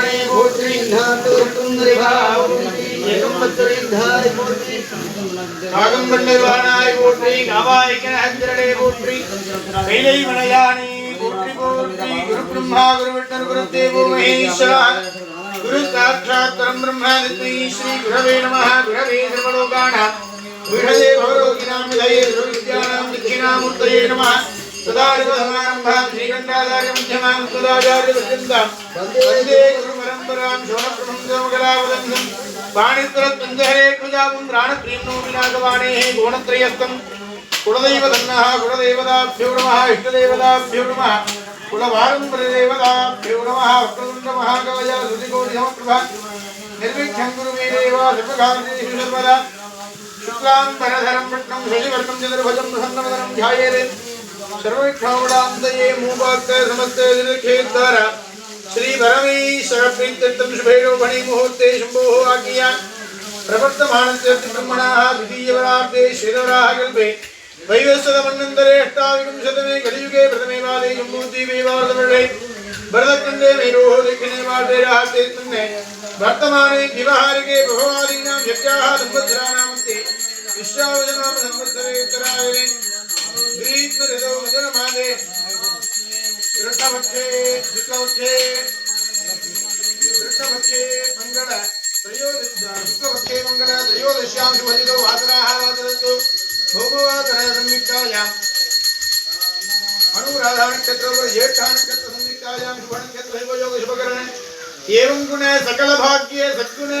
ബ്രാഹ്മണേ ഭാഗംബണ്ണായി പോറ്റി കാവായിക്കനാഞ്ചരടെ പോറ്റി കൈലൈ മണയാണി പോറ്റി പോറ്റി ഗുരു ബ്രഹ്മാ ഗുരു വിഷ്ണു ഗുരു ദേവോ മഹേശ്വര. ഗുരു സാക്ഷാത് പരബ്രഹ്മ നിത്യ ശ്രീ ഗുരവേ നമഃ. ഗുരവേ സർവലോകാണ. ഗുരവേ ഭവലോകിനാം വിലയേ ഗുരു വിദ്യാനാം ദക്ഷിണാമൂർത്തയേ നമഃ. सदाशिवसमारम्भां श्रीकण्ठाचार्य मध्यमां सदाचार्यपर्यन्तां वन्दे गुरुपरम्परां शोणप्रशंसमकलावदन्तं पाणित्रत्वञ्जहरे प्रजापं प्राणप्रीं नो विनाकवाणेः गुणत्रयस्थं कुलदैवतन्नः कुलदेवताभ्यो नमः इष्टदेवताभ्यो नमः कुलवारम्परदेवताभ्यो नमः वक्रतुण्डमहाकवय श्रुतिकोटिसमप्रभा निर्विघ्नं गुरुवीरेव सर्वकार्येषु सर्वदा शुक्लां धरधरं कृष्णं शशिवर्णं चतुर्भजं प्रसन्नवदनं ध्यायेत् सर्वविघ्नौडान्तये मूपाक्त समस्त निर्खेद्वार श्री परमेश्वर प्रीत्यर्थं शुभेरोपणे मुहूर्ते शम्भोः आज्ञया प्रवर्तमानस्य ब्रह्मणः द्वितीयवराब्दे श्रीधराः कल्पे वैवस्वतमन्वन्तरे अष्टाविंशतमे कलियुगे प्रथमे वादे जम्बूद्वीपे वार्धवर्णे भरतखण्डे मेरोः दक्षिणे वार्धे राहते तन्ने वर्तमाने दिवहारिके भगवादीनां यज्ञाः संवत्सराणां मध्ये विश्वावजनाम संवत्सरे उत्तरायणे శ్రీకృష్ణమాదే కృష్ణభక్షే శుక్లభక్షే కృష్ణభక్షే మంగళ त्रयोदश शुक्लभक्षे मंगल त्रयोदश्यां शुभजितो वासराः वासरस्तु भोगवासरः संयुक्तायां अनुराधा नक्षत्र सकलभाग्ये सद्गुणे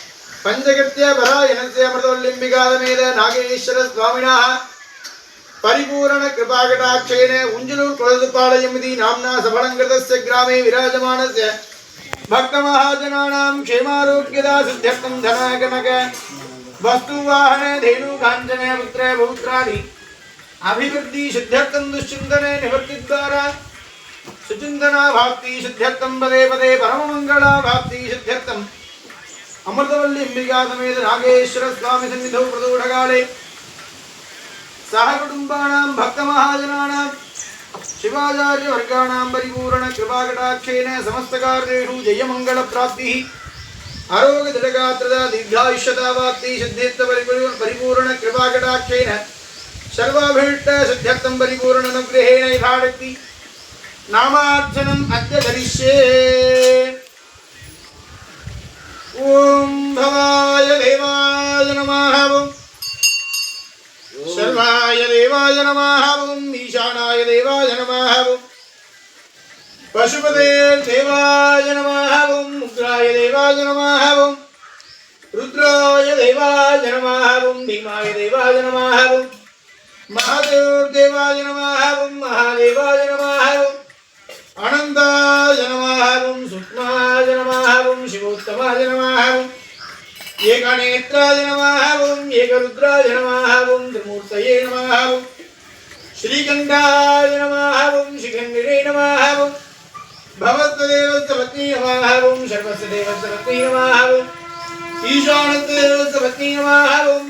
పంచగత్య పరాయణస్య అమృతోల్లింబికాద మీద నాగేశ్వర స్వామిన పరిపూర్ణ కృపాకటాక్షేణ ఉంజులూరు కులదుపాలయమిది నామ్నా సఫలంకృతస్య గ్రామే విరాజమానస్య. భక్తమహాజనానాం క్షేమారోగ్యదా సిద్ధ్యర్థం ధనగణక వస్తువాహనే ధేను కాంచనే పుత్రే పౌత్రాది అభివృద్ధి సిద్ధ్యర్థం దుశ్చింతనే నివృత్తి ద్వారా సుచింతనా భాప్తి సిద్ధ్యర్థం పదే పదే పరమమంగళా భాప్తి సిద్ధ్యర్థం ಅಮೃತವಲ್ಲಿ ಅಂಬಿಕಾ ಸಮೇತ ನಾಗೇಶ್ವರ ಸ್ವಾಮಿ ಸನ್ನಿಧೌ ಪ್ರದೂಢಗಾಲೆ ಸಹ ಕುಟುಂಬಾಣಾಂ ಭಕ್ತ ಮಹಾಜನಾನಾಂ ಶಿವಾಚಾರ್ಯ ವರ್ಗಾಣಾಂ ಪರಿಪೂರ್ಣ ಕೃಪಾಕಟಾಕ್ಷೇನ ಸಮಸ್ತ ಕಾರ್ಯೇಷು ಜಯಮಂಗಳ ಪ್ರಾಪ್ತಿ ಆರೋಗ್ಯ ದೃಢಗಾತ್ರದ ದೀರ್ಘಾಯುಷ್ಯತಾ ವಾಕ್ತಿ ಸಿದ್ಧೇತ್ತ ಪರಿಪೂರ್ಣ ಪರಿಪೂರ್ಣ ಕೃಪಾಕಟಾಕ್ಷೇನ ಸರ್ವಾಭೀಷ್ಟ ಸಿದ್ಧರ್ಥಂ ಪರಿಪೂರ್ಣ ಅನುಗ್ರಹೇಣ ಯಥಾಡಕ್ತಿ ನಾಮಾರ್ಜನಂ ಅದ್ಯ ಧರಿಷ್ಯೇ ఓం భవాయ దేవాయ నమః. ఓం శర్వాయ దేవాయ నమః. ఓం ఈశానాయ దేవాయ నమః. ఓం పశుపతే దేవాయ నమః. ఓం ముద్రాయ దేవాయ నమః. ఓం రుద్రాయ దేవాయ నమః. భీమాయ దేవాయ నమః. మహాదేవ దేవాయ నమః. మహాదేవాయ నమః. అనందాయ నమాహం సుష్మాయ నమాహం శివోత్తమాయ నమాహం ఏకనేత్రాయ నమాహం ఏకరుద్రాయ నమాహం త్రిమూర్తయే నమాహం శ్రీగంధాయ నమాహం శ్రీగంధిరే నమాహం భవత్వదేవత్వపత్ని నమాహం సర్వస్వదేవత్వపత్ని నమాహం ఈశానత్వదేవత్వపత్ని నమాహం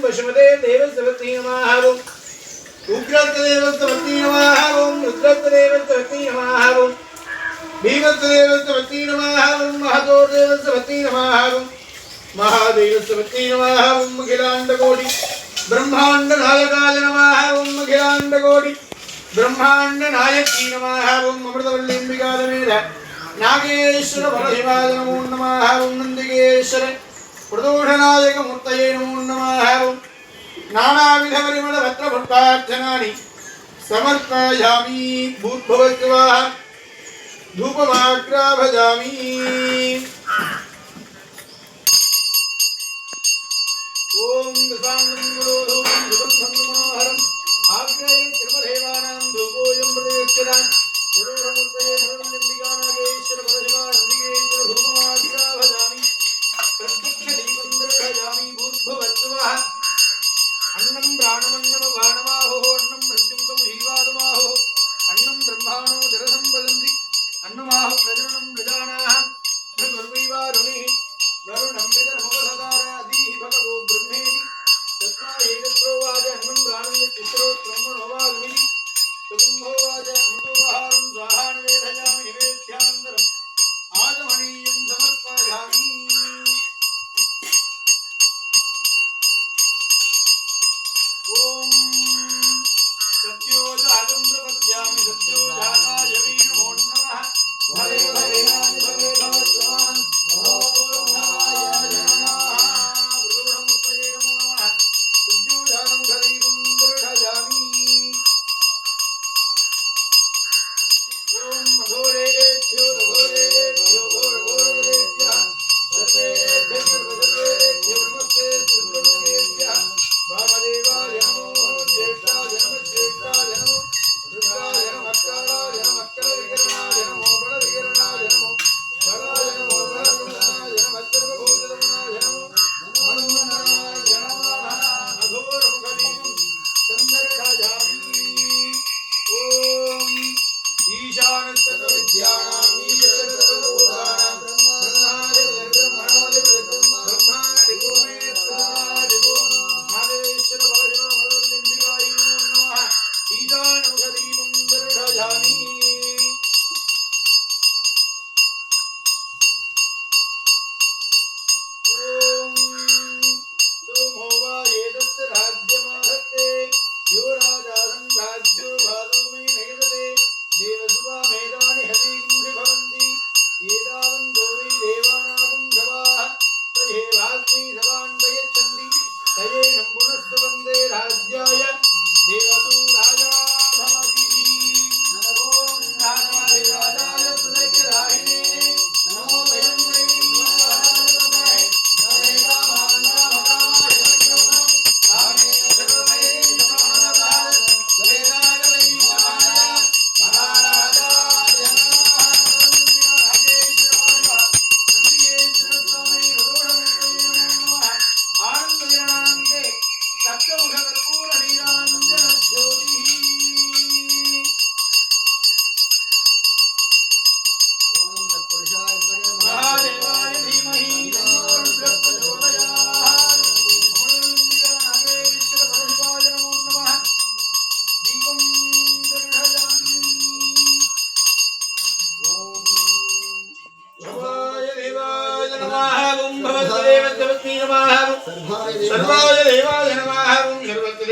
பீமத்வதேவஸ்த பத்னீ நமாஹாவும் மகதோர்தேவஸ்த பத்னீ நமாஹாவும் மகாதேவஸ்த பத்னீ நமாஹாவும் அகிலாண்ட கோடி பிரம்மாண்ட நாயகாய நமாஹாவும் அகிலாண்ட கோடி பிரம்மாண்ட நாயக்கி நமாஹாவும் அமிர்தவல்லிம்பிகாதமேட நாகேஸ்வர பரஹிவாய நமோ நமாஹாவும் நந்திகேஸ்வர பிரதோஷநாயக மூர்த்தயே नमः ॐ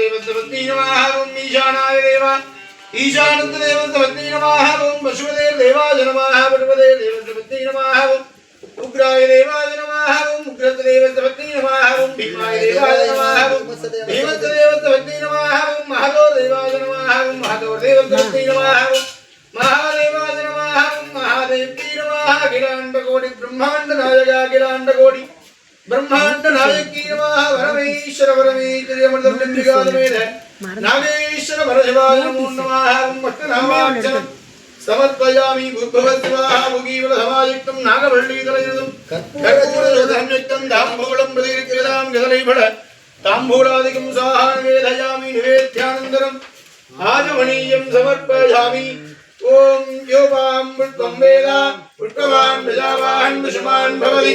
ദേവസപത്നി നമാഹവും ഈശാനായ ദേവ ഈശാനന്ദ ദേവസപത്നി നമാഹവും പശുപതേ ദേവാജ നമാഹ പശുപതേ ദേവസപത്നി നമാഹവും ഉഗ്രായ ദേവാജ നമാഹവും ഉഗ്രത ദേവസപത്നി നമാഹവും ഭീമായ ദേവാജ നമാഹവും ഭീമത്ത ദേവസപത്നി നമാഹവും മഹതോ ദേവാജ നമാഹവും മഹതോ ദേവസപത്നി നമാഹവും മഹാദേവാജ നമാഹവും മഹാദേവ്യീ നമാഹ അഖിലാണ്ടകോടി ബ്രഹ്മാണ്ട നായക അഖിലാണ്ടകോടി பிரம்மாண்ட நாயக்கீயமாக வரமேஸ்வர பரமேஸ்வரியமந்தபிகாதமேன நாகேஸ்வர பரசிவாய நமோன்மாகம் சமர்ப்பயாமி உத்பவசிவாக முகீவல சமாயுக்தம் நாகவள்ளீதலையும் கற்பூரசம்யுக்தம் தாம்பூலம் பிரதிரிக்கிறதாம் கதலைபட. தாம்பூலாதிகம் சாஹா நிவேதயாமி நிவேத்தியானந்தரம். ஆஜமணீயம் சமர்ப்பயாமி. ஓம் யோபாம் புஷ்பம் வேதா. புஷ்பவான் பிரஜாவான் விஷமான் பவதி.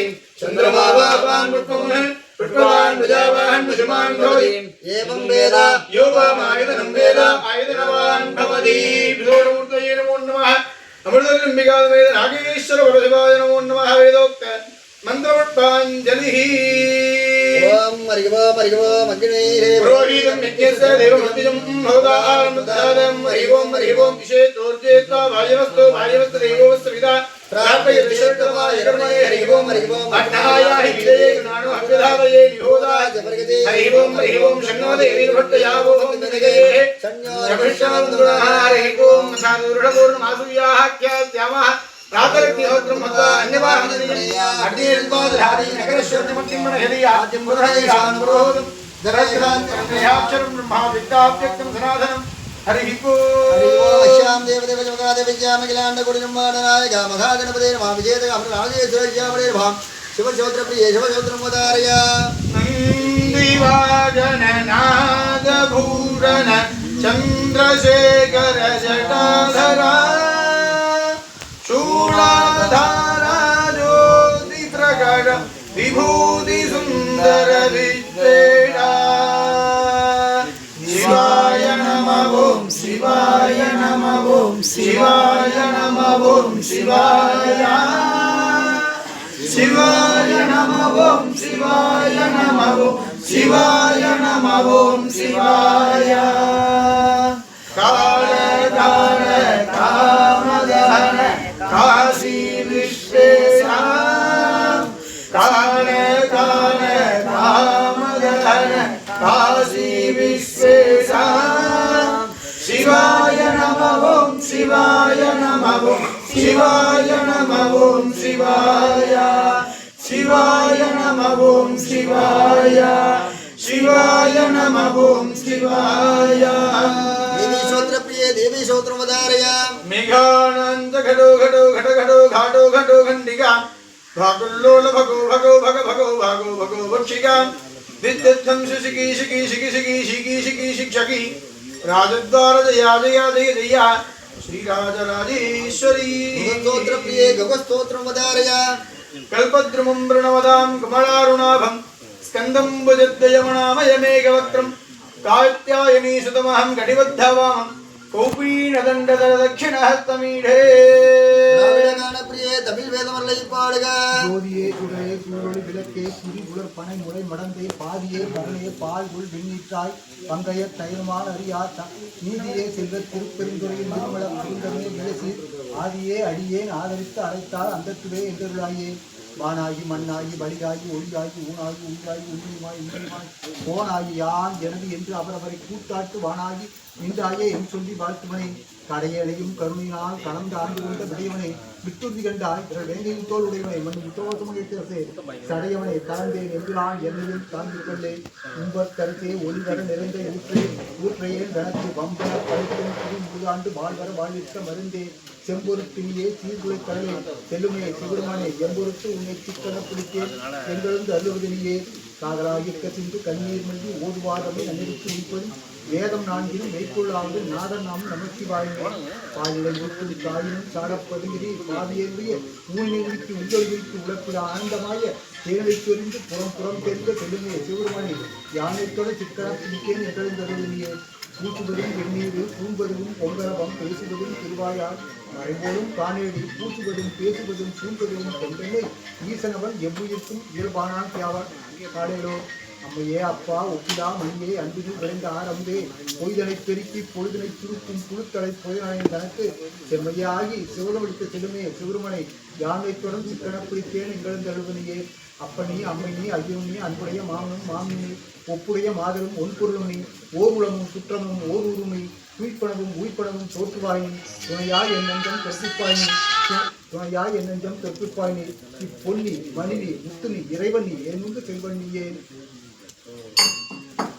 ఏం వేద? యోగమాయుధనం వేద. ఆయుధనవాన్ భవతి. విధోడమూర్తయే నమో నమః. అమృతలింబికాద వేద నాగేశ్వర వరసివాయ నమో నమః వేదోక్త మంత్రవట్పాంజలి ఓం మరిగవ మరిగవ మగ్నేరే పురోహితం యజ్ఞస్య దేవమృతిజం భవదారం దారం హరి ఓం హరి ఓం విశేషోర్జేత్వా వాయవస్తో వాయవస్త దేవోవస్త విదా. विदोषमूर्तये नमो नमः अमृतलिम्बिकादवेद नागेश्वर वरशिवाय नमो नमः वेदोक्त मन्त्रवट्पाञ्जलिः ओम हरिः ओम हरिः ओम अग्नेः पुरोहितं यज्ञस्य देवमन्दिरं भवदानमुद्धारं हरि ओं हरि ओं विशेषोर्जेत्वा वायवस्तो वायवस्त देवोऽस्य पिता प्रार्थय विशेषतमाय कर्मणे हरि ओं हरि ओं अट्टहाया हि विजये ज्ञानो हव्यधावये निहोदा हरि ओं हरि ओं शन्नोदे वीरभट्टयावो निगये शमिष्टमन्दुरः हरि ओं साधुरुढपूर्णमासुयाः ख्यास्यामः प्रातरग्निहोत्रं मत्वा अन्यवाहनदीयम् अग्निर्वादधारी नगरश्वर्यमग्निं हरि आद्यं बुधैरान् पुरोहितम् दरस्याक्षरं ब्रह्मा विद्याव्यक्तं सनातनं ദേവദേവജമകാദേവ്യാമകിലാണ്ടകുടിനുംവാടനായ ഗാമഹാഗണപതേ മാ വിജയത കാമരാജേശ്വരജ്യാമലേ ഭാം ശിവശോത്രപ്രിയേ ശിവശോത്രമുദാരയ നന്ദിവാജനനാദഭൂരണ ചന്ദ്രശേഖര ജടാധര ശൂളാധാരാജോതിത്രകട വിഭൂതി സുന്ദര വിദ്വേടാ शिवाय नमः ॐ शिवाय नमः ॐ शिवाय शिवाय नमः ॐ शिवाय नमः ॐ शिवाय नमः ॐ शिवाय काल काल कामदहन काशी विश्वेशा काल काल कामदहन काशी विश्वेशा శివాయ నమో. శివాయ నమో. శివాయ. శివాయ నమో. శివాయ. శివాయ నమో. శివాయ. దేవీ రాజద్వార జయా జయ. श्रीराजराजेश्वरी स्तोत्रप्रिये गवस्तोत्रं वदारय कल्पद्रुमं वृणवदां कमलारुणाभं स्कन्दं भुजद्वयमणामयमेघवक्त्रं कात्यायनीसुतमहं घटिबद्धवामं कौपीनदण्डदरदक्षिणहस्तमीढे தமிழ் வேதமல்லை பாடுக ஜோதியே சூழொளி விளக்கே பனை முறை மடந்தை பாதியே பரலே பால் உள் விண்ணீற்றாய் பங்கைய தயிர்மான் அறியா நீதியே செல்வ திருப்பெருந்துறையில் நிர்மல புரிந்தமே விளசி ஆதியே அடியேன் ஆதரித்து அழைத்தால் அந்தத்துவே என்றருளாயே. வானாகி மண்ணாகி வழியாகி ஒளியாகி ஊனாகி உயிராகி உண்மையுமாய் உண்மையுமாய் போனாகி யான் எனது என்று அவரவரை கூட்டாட்டு வானாகி நின்றாயே என் சொல்லி வாழ்த்துவனே கடையலையும் கருணையினால் கலந்து ஆண்டு கொண்ட விடையவனை விட்டுறுதி கண்டாய். பிற வேங்கையில் தோல் உடையவனை மண் முத்தோசமகத்தரசே சடையவனை கலந்தேன் என்கிறான் என்னையும் உங்கள் கருத்தே ஒளிவர நிறைந்த ஊற்றே ஊற்றையே தனக்கு வம்பன படைத்தேன் புது முழுதாண்டு வாழ்வர வாழ்வித்த மருந்தே. செம்பொருத்தினியே சீர்குலை கடலே. செல்லுமே சிவருமானே எம்பொருத்து உன்னை சிக்கன பிடித்தேன் எங்களது காதலாக இருக்க கசிந்து கண்ணீர் மல்கி ஓதுவாதமே நன்னிருக்கு உயிப்பது வேதம் நான்கிலும் மெய்க்குள்ளாவது நாதன் நாம் நமச்சிவாயுமே. பாலிலை ஊற்று தாயினும் சாடப்பதுங்கிரி பாதியேறிய மூணிற்கு உங்களிற்கு உழப்பிட ஆனந்தமாய தேவை சொரிந்து புறம் புறம் தெரிந்த செல்லுமே சிவருமணி யானைத்தோட சிக்கனா பிடிக்கேன் என்றிருந்தருளியே பூசுவதும் வெந்நீர் தூங்குவதும் பொங்கரவம் பேசுவதும் திருவாயால் மறைபோலும் காணேடி பூசுவதும் பேசுவதும் தூங்குவதும் கொண்டனை ஈசனவன் எவ்வுயிர்க்கும் இயல்பானான் தியாவார். காடேலோ அம்மையே அப்பா ஒப்பிலா மணியே அன்பில் விளைந்த ஆரம்பே. பொய்தனை பெருக்கி பொழுதனை சுருக்கும் புழுத்தலை பொய்தனை தனக்கு செம்மையாகி சிவலமளித்த செல்லுமே சிவருமனை. யானை தொடர்ந்து பிடித்தேன் எங்களது அழுவனையே அப்பனி அம்மைனி ஐயோனி அன்புடைய மாமனும் மாமினி. ஒப்புடைய மாதரும் ஒன்பொருளுமணி. ஓர்முளமும் சுற்றமும் ஓர் உருமி உயிர்ப்பனவும் உயிர்ப்பனவும் தோற்றுவாயின். துணையாய் என்னெஞ்சம் கற்பிப்பாயின். துணையாய் என் நெஞ்சம் கற்பிப்பாயினி. இப்பொன்னி மணினி முத்துனி இறைவனி என்னுந்து செல்வன்னியே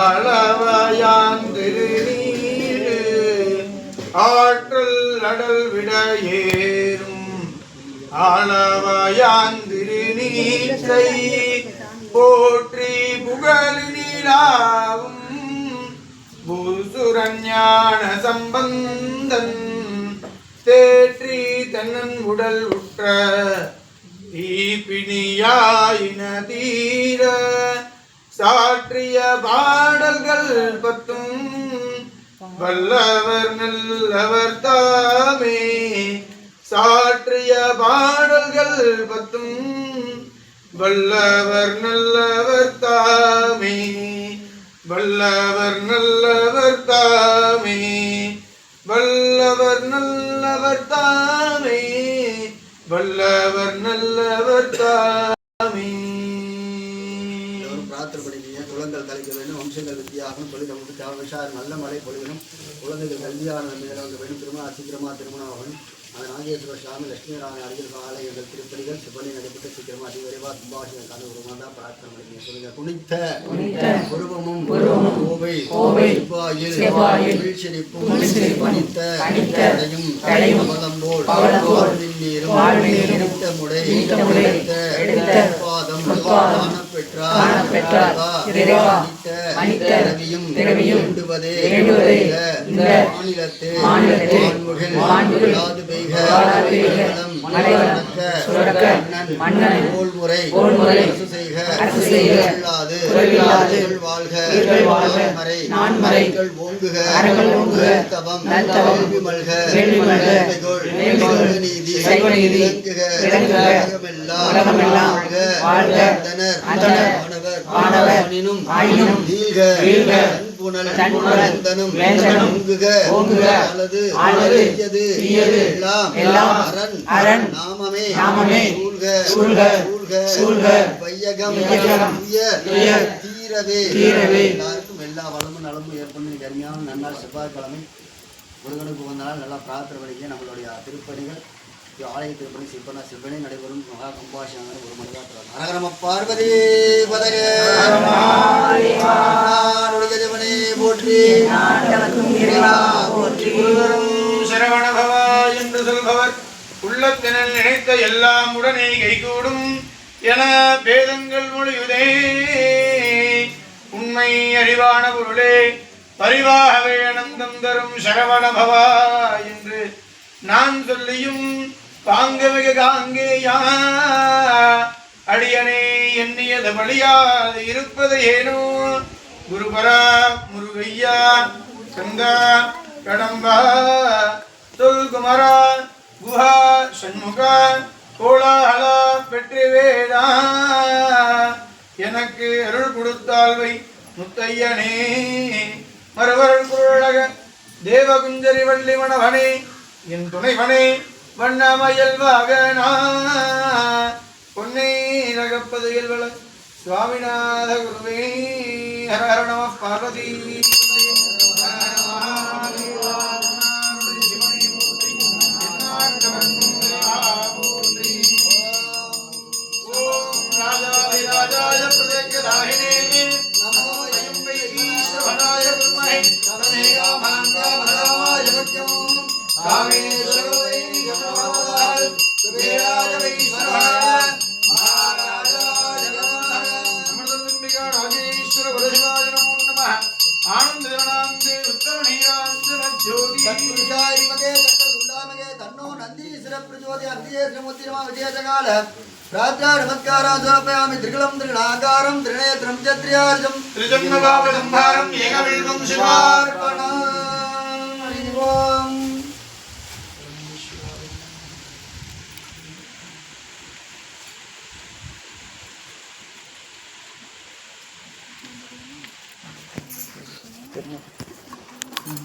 அளவயான் திரு நீரு. ஆற்றல் அடல் விட ஏறும். ஆளவயான் திரு நீரை போற்றி புகழினிலாவும். பூசுரஞான சம்பந்தன் தேற்றி தன்னன் உடல் உற்ற தீபிணியாயின தீ சாற்றிய பாடல்கள் பத்தும். வல்லவர் நல்லவர் தாமே. சாற்றிய பாடல்கள் பத்தும். வல்லவர் நல்லவர் தாமே. வல்லவர் நல்லவர் தாமே. வல்லவர் நல்லவர் தாமே. வல்லவர் நல்லவர் தாமே. வம்சங்கள் வித்தியாகும் தொழில் நமக்கு தேவசார் நல்ல மழை பொழியணும் குழந்தைகள் கல்வியான மேல வந்து வேண்டும் திருமணம் சீக்கிரமா திருமணம் ஆகணும். அது நாகேஸ்வர சுவாமி லட்சுமி நாராயண அடிகள் ஆலயங்கள் திருப்பதிகள் சிவனை நடைபெற்று சீக்கிரமா அதி விரைவா சுபாஷிகள் கனவு தான் பிரார்த்தனை பண்ணிக்கீங்க சொல்லுங்க. குனித்த உருவமும் கோவை கோவை செவ்வாயில் வீழ்ச்சிரிப்பும் பணித்த பவளம்போல் வாழ்வின் வாழ்வின் நீரும் முறை எடுத்த பாதம் காணப்பெற்றார் காணப்பெற்றார் இறைவா மன்னித்த பிறவியும் வேண்டுவதே இந்த வாழ்க வாழ்க வானவர் வானவர் ஆயினும் ஆயினும் வீழ்க வீழ்க ஓங்குக எல்லாம் அரண் அரண் நாமமே நாமமே சூழ்க சூழ்க வையகம் தீரவே. தீரவே. எல்லாருக்கும் எல்லா வளமும் நலமும் ஏற்படும். கருமையான நன்னாள் செவ்வாய்க்கிழமை. முருகனுக்கு வந்த நாள். நல்லா பிரார்த்தனை பண்ணிக்க நம்மளுடைய திருப்பணிகள். ஆலய திருப்பணி சிற்பனா சிற்பனை நடைபெறும் மகா கும்பாஷியான ஒரு மனிதா அரகரம பார்வதி பதக. போற்றி. குருவரும் சரவணபவா என்று சொல்பவர். உள்ளத்தினில் நினைத்த எல்லாம் உடனே கைகூடும் என வேதங்கள் மொழியுதே. உண்மை அறிவான பொருளே பரிவாகவே அனந்தம் தரும் சரவணபவா என்று நான் சொல்லியும் தாங்கமிக காங்கேயா அடியனே எண்ணியது வழியாது இருப்பது ஏனோ? குருபரா முருகையா கங்கா கடம்பா தொல்குமரா குஹா சண்முகா கோலாகலா பெற்றுவேடா எனக்கு அருள் கொடுத்தால்வை முத்தையனே. மறுவருள் குருழக தேவகுஞ்சரி வள்ளி மணவனே என் துணைவனே. வண்ணமயல் வாகனா. பொன்னே ரகப்பது இயல்வள சுவாமிநாத குருவே. ஹர ஹர நம பார்வதி. காமேஸ்வர ராஜாரமத்காராஜோபயாமி திரிகுலம் திரிநாகாரம் திரிநேத்திரம் சத்ரியார்ஜம் திரிஜங்கலாபலம்பாரம் ஏகவில்வம் சிவார்ப்பணம்